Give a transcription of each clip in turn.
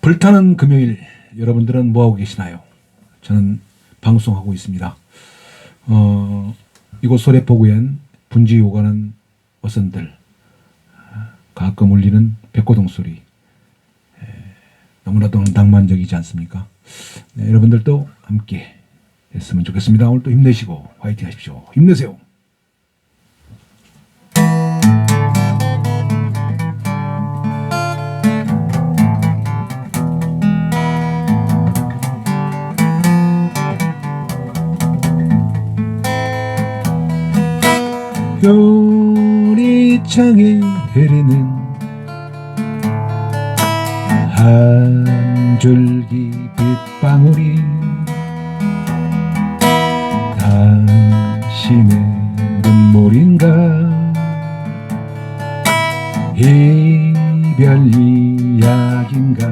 불타는 금요일 여러분들은 뭐하고 계시나요? 저는 방송하고 있습니다. 어, 이곳 소래포구엔 분지 오가는 어선들 가끔 울리는 백고동 소리 에, 너무나도 낭만적이지 않습니까? 네, 여러분들도 함께 했으면 좋겠습니다. 오늘 또 힘내시고 화이팅 하십시오. 힘내세요. 요리창에 흐르는 한 줄기 빗방울이 당신의 눈물인가? 이별 이야기인가?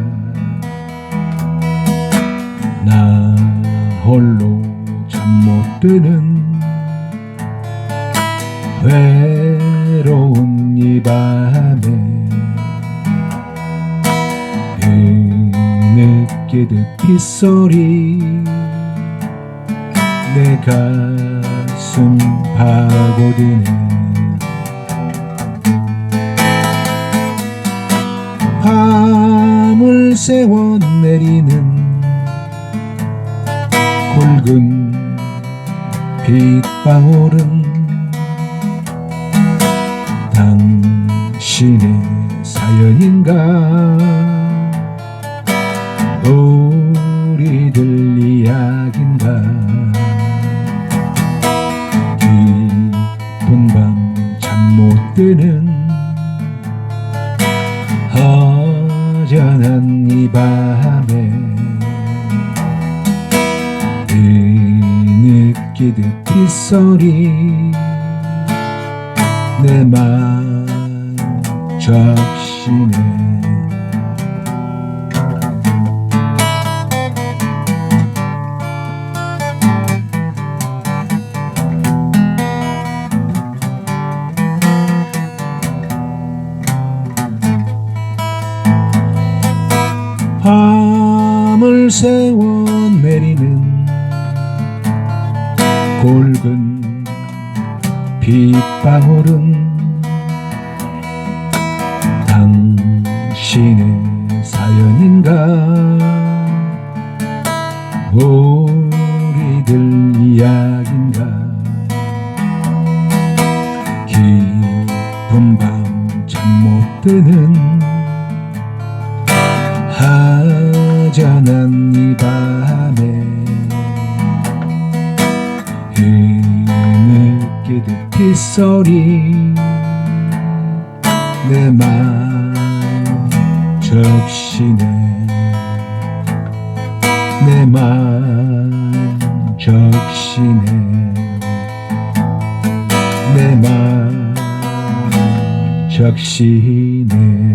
나 홀로 잠 못 드는 외로운 이 밤에 뒤늦게듯 빗소리 내 가슴 파고드네 밤을 새워 내리는 굵은 빗방울은 당신의 사연인가? 우리들 이야기인가? 깊은 밤 잠 못 드는 허전한 이 밤에 뒤늦게듯 빗소리 내맘 적시네 밤을 새워 내리는 굵은 빗방울은 당신의 사연인가? 우리들 이야기인가? 깊은 밤 잠 못 드는 하전한 이 밤에 뒤늦게듯 빗소리 내맘 적시네. 내 맘 적시네. 내 맘 적시네